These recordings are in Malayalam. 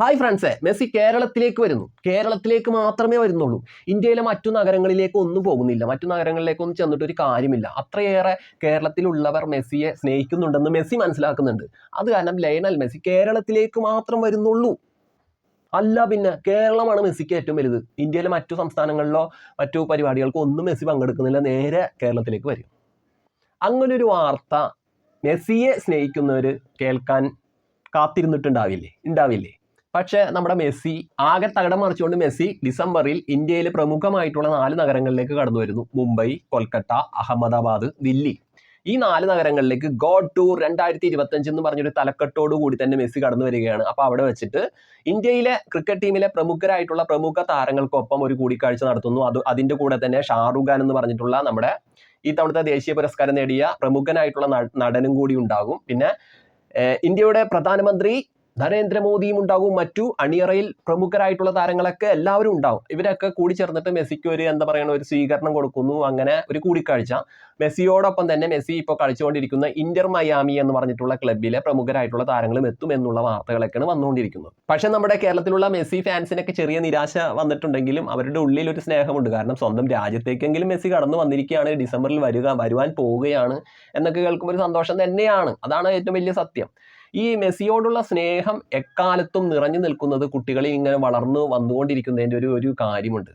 ഹായ് ഫ്രണ്ട്സ് മെസ്സി കേരളത്തിലേക്ക് വരുന്നു. കേരളത്തിലേക്ക് മാത്രമേ വരുന്നുള്ളൂ. ഇന്ത്യയിലെ മറ്റു നഗരങ്ങളിലേക്ക് ഒന്നും പോകുന്നില്ല. മറ്റു നഗരങ്ങളിലേക്കൊന്നും ചെന്നിട്ട് ഒരു കാര്യമില്ല. അത്രയേറെ കേരളത്തിലുള്ളവർ മെസ്സിയെ സ്നേഹിക്കുന്നുണ്ടെന്ന് മെസ്സി മനസ്സിലാക്കുന്നുണ്ട്. അത് കാരണം ലയണൽ മെസ്സി കേരളത്തിലേക്ക് മാത്രം വരുന്നുള്ളൂ. അല്ല പിന്നെ കേരളമാണ് മെസ്സിക്ക് ഏറ്റവും വലുത്. ഇന്ത്യയിലെ മറ്റു സംസ്ഥാനങ്ങളിലോ മറ്റു പരിപാടികൾക്കോ ഒന്നും മെസ്സി പങ്കെടുക്കുന്നില്ല. നേരെ കേരളത്തിലേക്ക് വരും. അങ്ങനൊരു വാർത്ത മെസ്സിയെ സ്നേഹിക്കുന്നവർ കേൾക്കാൻ കാത്തിരുന്നിട്ടുണ്ടാവില്ലേ? ഉണ്ടാവില്ലേ? പക്ഷേ നമ്മുടെ മെസ്സി ആകെ തകിടം മറിച്ചുകൊണ്ട് മെസ്സി ഡിസംബറിൽ ഇന്ത്യയിൽ പ്രമുഖമായിട്ടുള്ള നാല് നഗരങ്ങളിലേക്ക് കടന്നു വരുന്നു. മുംബൈ കൊൽക്കത്ത അഹമ്മദാബാദ് ദില്ലി. ഈ നാല് നഗരങ്ങളിലേക്ക് ഗോഡ് ടൂർ രണ്ടായിരത്തി ഇരുപത്തഞ്ച് എന്ന് പറഞ്ഞൊരു തലക്കെട്ടോടു കൂടി തന്നെ മെസ്സി കടന്നു വരികയാണ്. അപ്പോൾ അവിടെ വെച്ചിട്ട് ഇന്ത്യയിലെ ക്രിക്കറ്റ് ടീമിലെ പ്രമുഖരായിട്ടുള്ള പ്രമുഖ താരങ്ങൾക്കൊപ്പം ഒരു കൂടിക്കാഴ്ച നടത്തുന്നു. അത് അതിന്റെ കൂടെ തന്നെ ഷാറുഖ് ഖാൻ എന്ന് പറഞ്ഞിട്ടുള്ള നമ്മുടെ ഈ തവണത്തെ ദേശീയ പുരസ്കാരം നേടിയ പ്രമുഖനായിട്ടുള്ള നടനും കൂടി ഉണ്ടാകും. പിന്നെ ഇന്ത്യയുടെ പ്രധാനമന്ത്രി നരേന്ദ്രമോദിയും ഉണ്ടാകും മറ്റു അണിയറയിൽ പ്രമുഖരായിട്ടുള്ള താരങ്ങളൊക്കെ എല്ലാവരും ഉണ്ടാവും. ഇവരൊക്കെ കൂടി ചേർന്നിട്ട് മെസ്സിക്ക് ഒരു എന്താ പറയുക ഒരു സ്വീകരണം കൊടുക്കുന്നു. അങ്ങനെ ഒരു കൂടിക്കാഴ്ച. മെസ്സിയോടൊപ്പം തന്നെ മെസ്സി ഇപ്പോൾ കളിച്ചുകൊണ്ടിരിക്കുന്ന ഇന്റർ മയാമി എന്ന് പറഞ്ഞിട്ടുള്ള ക്ലബിലെ പ്രമുഖരായിട്ടുള്ള താരങ്ങളും എത്തും എന്നുള്ള വാർത്തകളൊക്കെയാണ് വന്നുകൊണ്ടിരിക്കുന്നത്. പക്ഷെ നമ്മുടെ കേരളത്തിലുള്ള മെസ്സി ഫാൻസിനൊക്കെ ചെറിയ നിരാശ വന്നിട്ടുണ്ടെങ്കിലും അവരുടെ ഉള്ളിൽ ഒരു സ്നേഹമുണ്ട്. കാരണം സ്വന്തം രാജ്യത്തേക്കെങ്കിലും മെസ്സി കടന്നു വന്നിരിക്കുകയാണ്. ഡിസംബറിൽ വരിക വരുവാൻ പോവുകയാണ് എന്നൊക്കെ കേൾക്കുമ്പോൾ ഒരു സന്തോഷം തന്നെയാണ്. അതാണ് ഏറ്റവും വലിയ സത്യം. ഈ മെസ്സിയോടുള്ള സ്നേഹം എക്കാലത്തും നിറഞ്ഞു നിൽക്കുന്നത് കുട്ടികളിൽ ഇങ്ങനെ വളർന്നു വന്നുകൊണ്ടിരിക്കുന്നതിന്റെ ഒരു ഒരു കാര്യമുണ്ട്.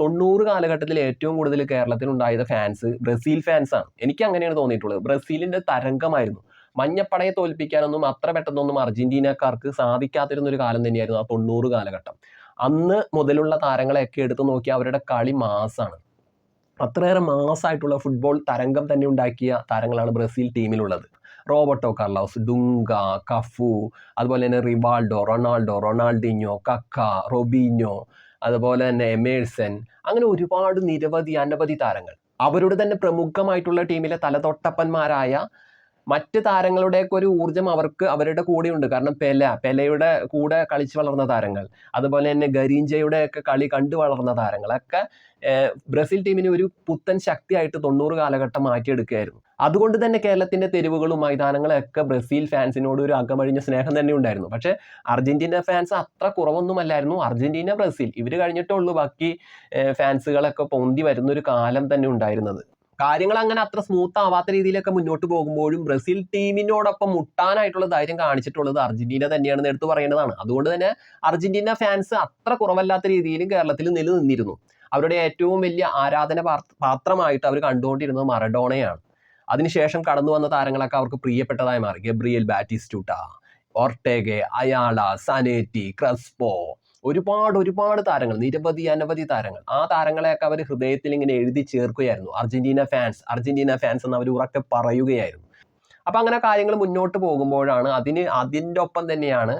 തൊണ്ണൂറ് കാലഘട്ടത്തിൽ ഏറ്റവും കൂടുതൽ കേരളത്തിൽ ഉണ്ടായത് ഫാൻസ് ബ്രസീൽ ഫാൻസാണ് എനിക്ക് അങ്ങനെയാണ് തോന്നിയിട്ടുള്ളത്. ബ്രസീലിന്റെ തരംഗമായിരുന്നു. മഞ്ഞപ്പടയെ തോൽപ്പിക്കാനൊന്നും അത്ര പെട്ടെന്നൊന്നും അർജന്റീനക്കാർക്ക് സാധിക്കാതിരുന്ന ഒരു കാലം തന്നെയായിരുന്നു ആ തൊണ്ണൂറ് കാലഘട്ടം. അന്ന് മുതലുള്ള താരങ്ങളെയൊക്കെ എടുത്തു നോക്കിയാൽ അവരുടെ കളി മാസാണ്. അത്രയേറെ മാസമായിട്ടുള്ള ഫുട്ബോൾ തരംഗം തന്നെ ഉണ്ടാക്കിയ താരങ്ങളാണ് ബ്രസീൽ ടീമിലുള്ളത് റോബർട്ടോ കാർലോസ് ഡുങ്ക കഫു അതുപോലെ തന്നെ റിവാൾഡോ റൊണാൾഡോ റൊണാൾഡിഞ്ഞോ കക്ക റൊബീഞ്ഞോ അതുപോലെ തന്നെ എമേഴ്സൺ അങ്ങനെ ഒരുപാട് നിരവധി അനവധി താരങ്ങൾ. അവരുടെ തന്നെ പ്രമുഖമായിട്ടുള്ള ടീമിലെ തലതൊട്ടപ്പന്മാരായ മറ്റ് താരങ്ങളുടെയൊക്കെ ഒരു ഊർജം അവർക്ക് അവരുടെ കൂടെയുണ്ട്. കാരണം പെല പെലയുടെ കൂടെ കളിച്ചു വളർന്ന താരങ്ങൾ അതുപോലെ തന്നെ ഗരീഞ്ചയുടെ ഒക്കെ കളി കണ്ടു വളർന്ന താരങ്ങളൊക്കെ ബ്രസീൽ ടീമിന് ഒരു പുത്തൻ ശക്തിയായിട്ട് തൊണ്ണൂറ് കാലഘട്ടം മാറ്റിയെടുക്കുകയായിരുന്നു. അതുകൊണ്ട് തന്നെ കേരളത്തിന്റെ തെരുവുകളും മൈതാനങ്ങളൊക്കെ ബ്രസീൽ ഫാൻസിനോട് ഒരു അകമഴിഞ്ഞ സ്നേഹം തന്നെ ഉണ്ടായിരുന്നു. പക്ഷേ അർജന്റീന ഫാൻസ് അത്ര കുറവൊന്നുമല്ലായിരുന്നു. അർജന്റീന ബ്രസീൽ ഇവർ കഴിഞ്ഞിട്ടേ ഉള്ളൂ. ബാക്കി ഫാൻസുകളൊക്കെ പൊന്തി വരുന്ന ഒരു കാലം തന്നെ ഉണ്ടായിരുന്നത്. കാര്യങ്ങൾ അങ്ങനെ അത്ര സ്മൂത്ത് ആവാത്ത രീതിയിലൊക്കെ മുന്നോട്ട് പോകുമ്പോഴും ബ്രസീൽ ടീമിനോടൊപ്പം മുട്ടാനായിട്ടുള്ള ധൈര്യം കാണിച്ചിട്ടുള്ളത് അർജന്റീന തന്നെയാണെന്ന് എടുത്തു പറയേണ്ടതാണ്. അതുകൊണ്ട് തന്നെ അർജന്റീന ഫാൻസ് അത്ര കുറവല്ലാത്ത രീതിയിലും കേരളത്തിൽ നിലനിന്നിരുന്നു. അവരുടെ ഏറ്റവും വലിയ ആരാധന പാത്രമായിട്ട് അവർ കണ്ടുകൊണ്ടിരുന്നത് മറഡോണയാണ്. അതിനുശേഷം കടന്നു വന്ന താരങ്ങളൊക്കെ അവർക്ക് പ്രിയപ്പെട്ടതായി മാറി. Gabriel Batistuta Ortega Ayala Zanetti Crespo ഒരുപാട് ഒരുപാട് താരങ്ങൾ നിരവധി അനവധി താരങ്ങൾ. ആ താരങ്ങളെയൊക്കെ അവർ ഹൃദയത്തിൽ ഇങ്ങനെ എഴുതി ചേർക്കുകയായിരുന്നു. അർജന്റീന ഫാൻസ് അർജന്റീന ഫാൻസ് എന്ന് അവർ ഉറക്കെ പറയുകയായിരുന്നു. അപ്പം അങ്ങനെ കാര്യങ്ങൾ മുന്നോട്ട് പോകുമ്പോഴാണ് അതിന് അതിന്റെ ഒപ്പം തന്നെയാണ്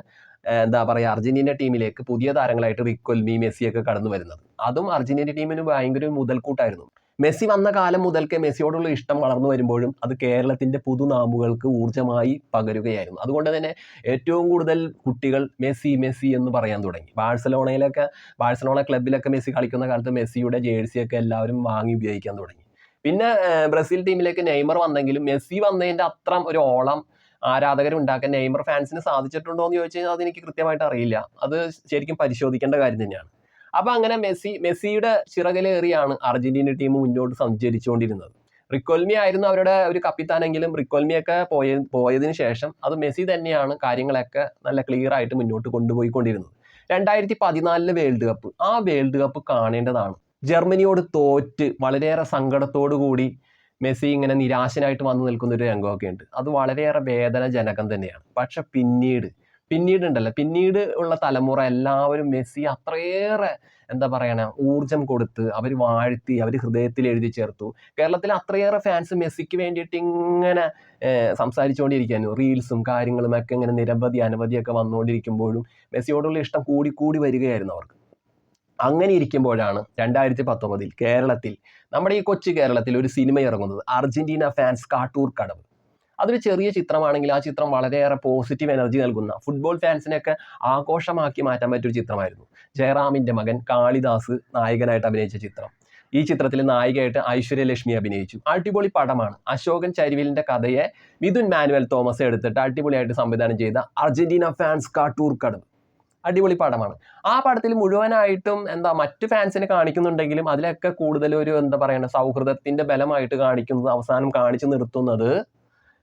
എന്താ പറയുക അർജന്റീന ടീമിലേക്ക് പുതിയ താരങ്ങളായിട്ട് റിക്കൊൽമി മെസ്സിയൊക്കെ കടന്നു വരുന്നത് അതും അർജന്റീന ടീമിന് ഭയങ്കര ഒരു മുതൽക്കൂട്ടായിരുന്നു. മെസ്സി വന്ന കാലം മുതൽക്കേ മെസ്സിയോടുള്ള ഇഷ്ടം വളർന്നു വരുമ്പോഴും അത് കേരളത്തിന്റെ പുതുനാമ്പുകൾക്ക് ഊർജമായി പകരുകയായിരുന്നു. അതുകൊണ്ട് തന്നെ ഏറ്റവും കൂടുതൽ കുട്ടികൾ മെസ്സി മെസ്സി എന്ന് പറയാൻ തുടങ്ങി. ബാഴ്സലോണയിലൊക്കെ ബാഴ്സലോണ ക്ലബിലൊക്കെ മെസ്സി കളിക്കുന്ന കാലത്ത് മെസ്സിയുടെ ജേഴ്സിയൊക്കെ എല്ലാവരും വാങ്ങി ഉപയോഗിക്കാൻ തുടങ്ങി. പിന്നെ ബ്രസീൽ ടീമിലേക്ക് നെയ്മർ വന്നെങ്കിലും മെസ്സി വന്നതിന്റെ അത്രം ഒരു ഓളം ആരാധകരുണ്ടാക്കാൻ നെയ്മർ ഫാൻസിന് സാധിച്ചിട്ടുണ്ടോ എന്ന് ചോദിച്ചു കഴിഞ്ഞാൽ അതെനിക്ക് കൃത്യമായിട്ട് അറിയില്ല. അത് ശരിക്കും പരിശോധിക്കേണ്ട കാര്യം തന്നെയാണ്. അപ്പൊ അങ്ങനെ മെസ്സി മെസ്സിയുടെ ചിറകിലേറിയാണ് അർജന്റീന ടീം മുന്നോട്ട് സഞ്ചരിച്ചുകൊണ്ടിരുന്നത്. റിക്കോൽമി ആയിരുന്നു അവരുടെ ഒരു കപ്പിത്താനെങ്കിലും റിക്കോൽമിയൊക്കെ പോയ പോയതിനു ശേഷം അത് മെസ്സി തന്നെയാണ് കാര്യങ്ങളൊക്കെ നല്ല ക്ലിയർ ആയിട്ട് മുന്നോട്ട് കൊണ്ടുപോയിക്കൊണ്ടിരുന്നത്. രണ്ടായിരത്തി പതിനാലിൽ വേൾഡ് കപ്പ് ആ വേൾഡ് കപ്പ് കാണേണ്ടതാണ്. ജർമ്മനിയോട് തോറ്റ് വളരെയേറെ സങ്കടത്തോടു കൂടി മെസ്സി ഇങ്ങനെ നിരാശനായിട്ട് വന്നു നിൽക്കുന്ന ഒരു രംഗമൊക്കെ ഉണ്ട് അത് വളരെയേറെ വേദനജനകം തന്നെയാണ്. പക്ഷെ പിന്നീട് പിന്നീട് ഉണ്ടല്ലോ പിന്നീട് ഉള്ള തലമുറ എല്ലാവരും മെസ്സി അത്രയേറെ എന്താ പറയണ ഊർജം കൊടുത്ത് അവർ വാഴ്ത്തി അവർ ഹൃദയത്തിൽ എഴുതി ചേർത്തു. കേരളത്തിൽ അത്രയേറെ ഫാൻസ് മെസ്സിക്ക് വേണ്ടിയിട്ട് ഇങ്ങനെ സംസാരിച്ചുകൊണ്ടിരിക്കുന്നു റീൽസും കാര്യങ്ങളും ഒക്കെ ഇങ്ങനെ നിരവധി അനവധിയൊക്കെ വന്നുകൊണ്ടിരിക്കുമ്പോഴും മെസ്സിയോടുള്ള ഇഷ്ടം കൂടിക്കൂടി കൂടി വരികയായിരുന്നു അവർക്ക്. അങ്ങനെ ഇരിക്കുമ്പോഴാണ് രണ്ടായിരത്തി പത്തൊമ്പതിൽ കേരളത്തിൽ നമ്മുടെ ഈ കൊച്ചു കേരളത്തിൽ ഒരു സിനിമ ഇറങ്ങുന്നത്. Argentina fans Kattoor Kadavu. അതൊരു ചെറിയ ചിത്രമാണെങ്കിൽ ആ ചിത്രം വളരെയേറെ പോസിറ്റീവ് എനർജി നൽകുന്ന ഫുട്ബോൾ ഫാൻസിനെയൊക്കെ ആഘോഷമാക്കി മാറ്റാൻ പറ്റിയൊരു ചിത്രമായിരുന്നു. ജയറാമിന്റെ മകൻ കാളിദാസ് നായകനായിട്ട് അഭിനയിച്ച ചിത്രം. ഈ ചിത്രത്തിൽ നായികയായിട്ട് ഐശ്വര്യലക്ഷ്മി അഭിനയിച്ചു. അടിപൊളി പടമാണ്. അശോകൻ ചരിവിലിന്റെ കഥയെ മിഥുൻ മാനുവൽ തോമസ് എടുത്തിട്ട് അടിപൊളിയായിട്ട് സംവിധാനം ചെയ്ത അർജന്റീന ഫാൻസ് കാട്ടൂർ കടവ് അടിപൊളി പടമാണ്. ആ പടത്തിൽ മുഴുവനായിട്ടും എന്താ മറ്റു ഫാൻസിനെ കാണിക്കുന്നുണ്ടെങ്കിലും അതിലൊക്കെ കൂടുതൽ ഒരു എന്താ പറയുക സൗഹൃദത്തിന്റെ ബലമായിട്ട് കാണിക്കുന്നത് അവസാനം കാണിച്ചു നിർത്തുന്നത്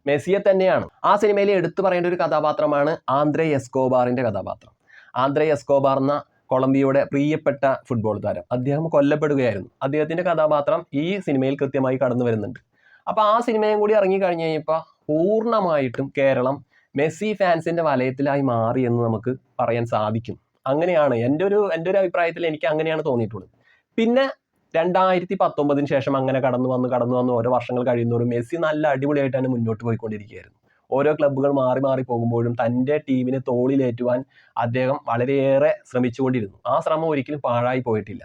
മെസ്സിയെ തന്നെയാണ്. ആ സിനിമയിൽ എടുത്തു പറയേണ്ട ഒരു കഥാപാത്രമാണ് ആന്ദ്രെ എസ്കോബാറിന്റെ കഥാപാത്രം. ആന്ദ്രെ എസ്കോബാർ എന്ന കൊളംബിയയുടെ പ്രിയപ്പെട്ട ഫുട്ബോൾ താരം. അദ്ദേഹം കൊല്ലപ്പെടുകയായിരുന്നു. അദ്ദേഹത്തിന്റെ കഥാപാത്രം ഈ സിനിമയിൽ കൃത്യമായി കടന്നു വരുന്നുണ്ട്. അപ്പോൾ ആ സിനിമയും കൂടി ഇറങ്ങി കഴിഞ്ഞ് കഴിഞ്ഞപ്പോൾ പൂർണമായിട്ടും കേരളം മെസ്സി ഫാൻസിന്റെ വലയത്തിലായി മാറി എന്ന് നമുക്ക് പറയാൻ സാധിക്കും. അങ്ങനെയാണ്. എന്റെ ഒരു എന്റെ ഒരു അഭിപ്രായത്തിൽ എനിക്ക് അങ്ങനെയാണ് തോന്നിയിട്ടുള്ളത്. പിന്നെ രണ്ടായിരത്തി പത്തൊമ്പതിന് ശേഷം അങ്ങനെ കടന്നു വന്ന് കടന്നു വന്ന് ഓരോ വർഷങ്ങൾ കഴിയുന്നതോറും മെസ്സി നല്ല അടിപൊളിയായിട്ടാണ് മുന്നോട്ട് പോയിക്കൊണ്ടിരിക്കുകയായിരുന്നു. ഓരോ ക്ലബ്ബുകൾ മാറി മാറി പോകുമ്പോഴും തന്റെ ടീമിനെ തോളിലേറ്റുവാൻ അദ്ദേഹം വളരെയേറെ ശ്രമിച്ചുകൊണ്ടിരുന്നു. ആ ശ്രമം ഒരിക്കലും പാഴായി പോയിട്ടില്ല.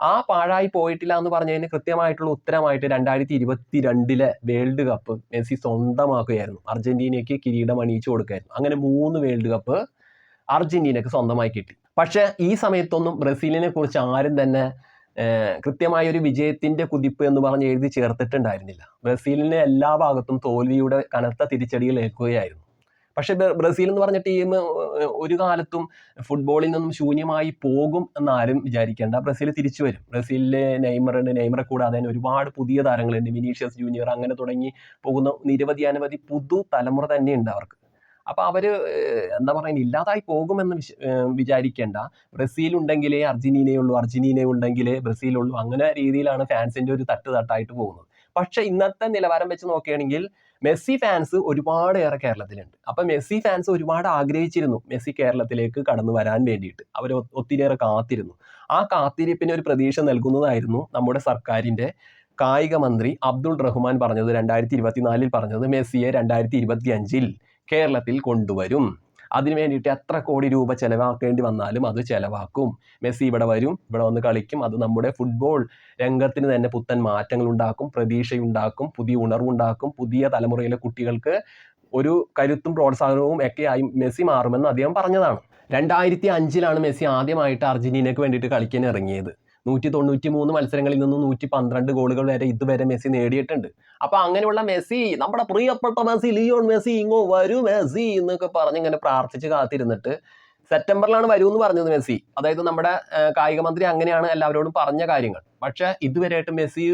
ആ പാഴായി പോയിട്ടില്ല എന്ന് പറഞ്ഞതിന് കൃത്യമായിട്ടുള്ള ഉത്തരമായിട്ട് രണ്ടായിരത്തി ഇരുപത്തി രണ്ടിലെ വേൾഡ് കപ്പ് മെസ്സി സ്വന്തമാക്കുകയായിരുന്നു. അർജന്റീനയ്ക്ക് കിരീടം അണിയിച്ചു കൊടുക്കുകയായിരുന്നു. അങ്ങനെ മൂന്ന് വേൾഡ് കപ്പ് അർജന്റീനയ്ക്ക് സ്വന്തമായി കിട്ടി. പക്ഷേ ഈ സമയത്തൊന്നും ബ്രസീലിനെ കുറിച്ച് ആരും തന്നെ കൃത്യമായ ഒരു വിജയത്തിന്റെ കുതിപ്പ് എന്ന് പറഞ്ഞ് എഴുതി ചേർത്തിട്ടുണ്ടായിരുന്നില്ല. ബ്രസീലിന് എല്ലാ ഭാഗത്തും തോൽവിയുടെ കനത്ത തിരിച്ചടിയിൽ ഏൽക്കുകയായിരുന്നു. പക്ഷെ ബ്രസീൽ എന്ന് പറഞ്ഞ ടീം ഒരു കാലത്തും ഫുട്ബോളിൽ നിന്നും ശൂന്യമായി പോകും എന്നാരും വിചാരിക്കേണ്ട. ബ്രസീൽ തിരിച്ചു വരും. ബ്രസീലിലെ നെയ്മറുണ്ട് നെയ്മറെ കൂടാതെ തന്നെ ഒരുപാട് പുതിയ താരങ്ങളുണ്ട്. വിനീഷ്യസ് ജൂനിയർ അങ്ങനെ തുടങ്ങി പോകുന്ന നിരവധി അനവധി പുതു തലമുറ തന്നെയുണ്ട് അവർക്ക്. അപ്പൊ അവർ എന്താ പറയുക ഇല്ലാതായി പോകുമെന്ന് വിശ- വിചാരിക്കേണ്ട. ബ്രസീൽ ഉണ്ടെങ്കിലേ അർജന്റീനയുള്ളൂ അർജന്റീനയുണ്ടെങ്കിലേ ബ്രസീലുള്ളൂ. അങ്ങനെ രീതിയിലാണ് ഫാൻസിന്റെ ഒരു തട്ട് തട്ടായിട്ട് പോകുന്നത്. പക്ഷെ ഇന്നത്തെ നിലവാരം വെച്ച് നോക്കുകയാണെങ്കിൽ മെസ്സി ഫാൻസ് ഒരുപാട് ഏറെ കേരളത്തിലുണ്ട്. അപ്പൊ മെസ്സി ഫാൻസ് ഒരുപാട് ആഗ്രഹിച്ചിരുന്നു മെസ്സി കേരളത്തിലേക്ക് കടന്നു വരാൻ വേണ്ടിയിട്ട്. അവർ ഒത്തിരിയേറെ കാത്തിരുന്നു. ആ കാത്തിരിപ്പിന് ഒരു പ്രതീക്ഷ നൽകുന്നതായിരുന്നു നമ്മുടെ സർക്കാരിന്റെ കായിക മന്ത്രി അബ്ദുൾ റഹ്മാൻ പറഞ്ഞത് രണ്ടായിരത്തി ഇരുപത്തിനാലിൽ പറഞ്ഞത് മെസ്സിയെ രണ്ടായിരത്തി ഇരുപത്തി അഞ്ചിൽ കേരളത്തിൽ കൊണ്ടുവരും. അതിനു വേണ്ടിയിട്ട് എത്ര കോടി രൂപ ചെലവാക്കേണ്ടി വന്നാലും അത് ചെലവാക്കും. മെസ്സി ഇവിടെ വരും ഇവിടെ വന്ന് കളിക്കും. അത് നമ്മുടെ ഫുട്ബോൾ രംഗത്തിന് തന്നെ പുത്തൻ മാറ്റങ്ങൾ ഉണ്ടാക്കും പ്രതീക്ഷയുണ്ടാക്കും പുതിയ ഉണർവുണ്ടാക്കും. പുതിയ തലമുറയിലെ കുട്ടികൾക്ക് ഒരു കരുത്തും പ്രോത്സാഹനവും ഒക്കെയായി മെസ്സി മാറുമെന്ന് അദ്ദേഹം പറഞ്ഞതാണ്. രണ്ടായിരത്തി അഞ്ചിലാണ് മെസ്സി ആദ്യമായിട്ട് അർജന്റീനയ്ക്ക് വേണ്ടിയിട്ട് കളിക്കാൻ ഇറങ്ങിയത്. നൂറ്റി തൊണ്ണൂറ്റി മൂന്ന് മത്സരങ്ങളിൽ നിന്ന് നൂറ്റി പന്ത്രണ്ട് ഗോളുകൾ വരെ ഇതുവരെ മെസ്സി നേടിയിട്ടുണ്ട്. അപ്പൊ അങ്ങനെയുള്ള മെസ്സി നമ്മുടെ പ്രിയപ്പെട്ട മെസ്സി ലിയോൺ മെസ്സി ഇങ്ങോ വരൂ മെസ്സി എന്നൊക്കെ പറഞ്ഞ് ഇങ്ങനെ പ്രാർത്ഥിച്ച് കാത്തിരുന്നിട്ട് സെപ്റ്റംബറിലാണ് വരൂ എന്ന് പറഞ്ഞത് മെസ്സി. അതായത് നമ്മുടെ കായിക മന്ത്രി അങ്ങനെയാണ് എല്ലാവരോടും പറഞ്ഞ കാര്യങ്ങൾ. പക്ഷേ ഇതുവരെയായിട്ട് മെസ്സി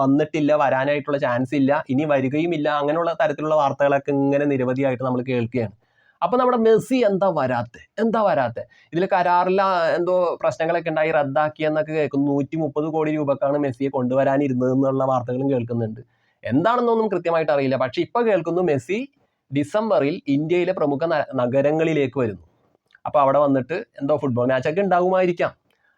വന്നിട്ടില്ല വരാനായിട്ടുള്ള ചാൻസ് ഇല്ല ഇനി വരികയും ഇല്ല അങ്ങനെയുള്ള തരത്തിലുള്ള വാർത്തകളൊക്കെ ഇങ്ങനെ നിരവധിയായിട്ട് നമ്മൾ കേൾക്കുകയാണ്. അപ്പൊ നമ്മുടെ മെസ്സി എന്താ വരാത്തെ? എന്താ വരാത്തെ? ഇതിൽ കരാറിൽ എന്തോ പ്രശ്നങ്ങളൊക്കെ ഉണ്ടായി റദ്ദാക്കി എന്നൊക്കെ കേൾക്കുന്നു. നൂറ്റി മുപ്പത് കോടി രൂപക്കാണ് മെസ്സിയെ കൊണ്ടുവരാനിരുന്നത് എന്നുള്ള വാർത്തകളും കേൾക്കുന്നുണ്ട്. എന്താണെന്നൊന്നും കൃത്യമായിട്ട് അറിയില്ല. പക്ഷെ ഇപ്പൊ കേൾക്കുന്നു മെസ്സി ഡിസംബറിൽ ഇന്ത്യയിലെ പ്രമുഖ നഗരങ്ങളിലേക്ക് വരുന്നു. അപ്പൊ അവിടെ വന്നിട്ട് എന്തോ ഫുട്ബോൾ മാച്ചൊക്കെ ഉണ്ടാകുമായിരിക്കാം.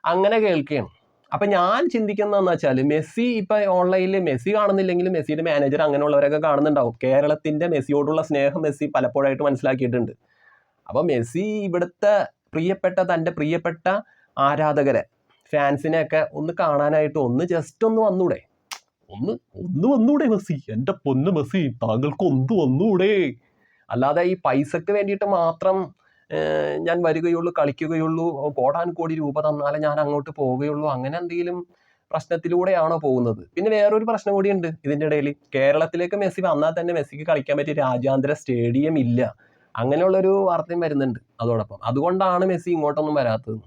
അങ്ങനെ കേൾക്കുകയാണ്. അപ്പൊ ഞാൻ ചിന്തിക്കുന്നതെന്ന് വെച്ചാൽ മെസ്സി ഇപ്പൊ ഓൺലൈനിൽ മെസ്സി കാണുന്നില്ലെങ്കിലും മെസ്സിയുടെ മാനേജർ അങ്ങനെയുള്ളവരൊക്കെ കാണുന്നുണ്ടാവും. കേരളത്തിന്റെ മെസ്സിയോടുള്ള സ്നേഹം മെസ്സി പലപ്പോഴായിട്ട് മനസ്സിലാക്കിയിട്ടുണ്ട്. അപ്പൊ മെസ്സി ഇവിടുത്തെ പ്രിയപ്പെട്ട തന്റെ പ്രിയപ്പെട്ട ആരാധകരെ ഫാൻസിനെയൊക്കെ ഒന്ന് കാണാനായിട്ട് ഒന്ന് ജസ്റ്റ് ഒന്ന് വന്നൂടെ. ഒന്ന് ഒന്ന് വന്നൂടെ മെസ്സി. എന്റെ പൊന്ന് മെസ്സി താങ്കൾക്ക് ഒന്ന് വന്നൂടെ. അല്ലാതെ ഈ പൈസക്ക് വേണ്ടിയിട്ട് മാത്രം ഞാൻ വരികയുള്ളൂ കളിക്കുകയുള്ളൂ കോടാൻ കോടി രൂപ തന്നാലേ ഞാൻ അങ്ങോട്ട് പോവുകയുള്ളൂ. അങ്ങനെ എന്തെങ്കിലും പ്രശ്നത്തിലൂടെയാണോ പോകുന്നത്? പിന്നെ വേറൊരു പ്രശ്നം കൂടിയുണ്ട് ഇതിന്റെ ഇടയിൽ. കേരളത്തിലേക്ക് മെസ്സി വന്നാൽ തന്നെ മെസ്സിക്ക് കളിക്കാൻ പറ്റിയ രാജ്യാന്തര സ്റ്റേഡിയം ഇല്ല. അങ്ങനെയുള്ളൊരു വാർത്തയും വരുന്നുണ്ട് അതോടൊപ്പം. അതുകൊണ്ടാണ് മെസ്സി ഇങ്ങോട്ടൊന്നും വരാത്തത്.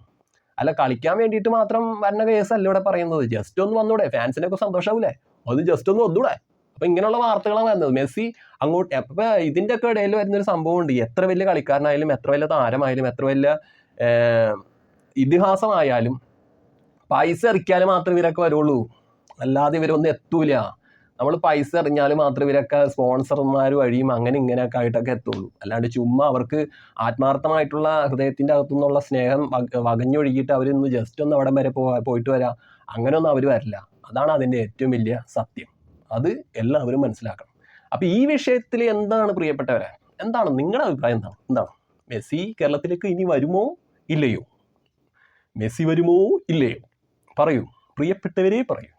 അല്ല കളിക്കാൻ വേണ്ടിയിട്ട് മാത്രം വരുന്ന കേസല്ല ഇവിടെ പറയുന്നത്. ജസ്റ്റ് ഒന്ന് വന്നൂടെ. ഫാൻസിനൊക്കെ സന്തോഷാവൂലേ? അത് ജസ്റ്റ് ഒന്ന് വന്നൂടെ. അപ്പൊ ഇങ്ങനെയുള്ള വാർത്തകളാണ് വരുന്നത് മെസ്സി അങ്ങോട്ട് അപ്പൊ ഇതിന്റെ ഒക്കെ ഇടയിൽ വരുന്നൊരു സംഭവം ഉണ്ട് എത്ര വലിയ കളിക്കാരനായാലും എത്ര വലിയ താരമായാലും എത്ര വലിയ ഇതിഹാസമായാലും പൈസ ഇറക്കിയാൽ മാത്രമേ ഇവരൊക്കെ വരുള്ളൂ. അല്ലാതെ ഇവരൊന്നും എത്തൂല. നമ്മൾ പൈസ എറിഞ്ഞാൽ മാത്രമേ ഇവരൊക്കെ സ്പോൺസർമാർ വഴിയും അങ്ങനെ ഇങ്ങനെയൊക്കെ ആയിട്ടൊക്കെ എത്തുള്ളൂ. അല്ലാണ്ട് ചുമ്മാ അവർക്ക് ആത്മാർത്ഥമായിട്ടുള്ള ഹൃദയത്തിന്റെ അകത്തുനിന്നുള്ള സ്നേഹം വക- വകഞ്ഞൊഴുകിയിട്ട് അവരൊന്ന് ജസ്റ്റ് ഒന്ന് അവിടം വരെ പോയിട്ട് വരാം. അങ്ങനെയൊന്നും അവർ വരില്ല. അതാണ് അതിന്റെ ഏറ്റവും വലിയ സത്യം. അത് എല്ലാവരും മനസ്സിലാക്കണം. അപ്പൊ ഈ വിഷയത്തിൽ എന്താണ് പ്രിയപ്പെട്ടവരെ? എന്താണ്? നിങ്ങളുടെ അഭിപ്രായം എന്താണ്? എന്താണ്? മെസ്സി കേരളത്തിലേക്ക് ഇനി വരുമോ ഇല്ലയോ? മെസ്സി വരുമോ ഇല്ലയോ? പറയൂ. പ്രിയപ്പെട്ടവരെ പറയൂ.